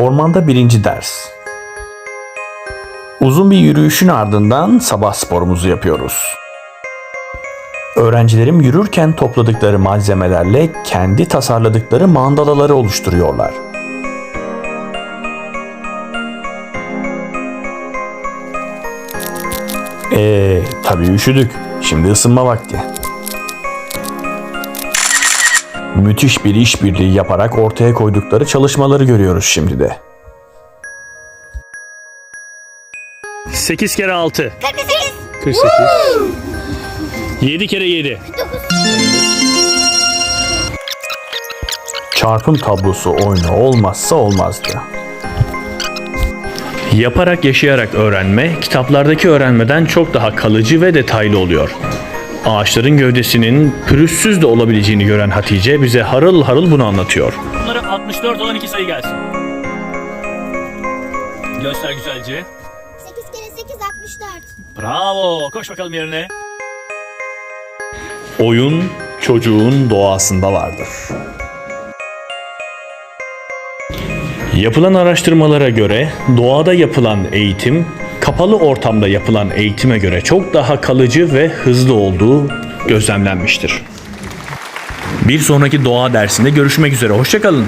Ormanda birinci ders. Uzun bir yürüyüşün ardından sabah sporumuzu yapıyoruz. Öğrencilerim yürürken topladıkları malzemelerle kendi tasarladıkları mandalaları oluşturuyorlar. Eee tabii üşüdük. Şimdi ısınma vakti. Müthiş bir işbirliği yaparak ortaya koydukları çalışmaları görüyoruz şimdi de. 8 kere 6. 48. 48. 7 kere 7. Çarpım tablosu oyunu olmazsa olmazdı. Yaparak yaşayarak öğrenme, kitaplardaki öğrenmeden çok daha kalıcı ve detaylı oluyor. Ağaçların gövdesinin pürüzsüz de olabileceğini gören Hatice bize harıl harıl bunu anlatıyor. Bunların 64 olan iki sayı gelsin. Göster güzelce. 8 kere 8 64. Bravo. Koş bakalım yerine. Oyun çocuğun doğasında vardır. Yapılan araştırmalara göre doğada yapılan eğitim kapalı ortamda yapılan eğitime göre çok daha kalıcı ve hızlı olduğu gözlemlenmiştir. Bir sonraki doğa dersinde görüşmek üzere. Hoşçakalın.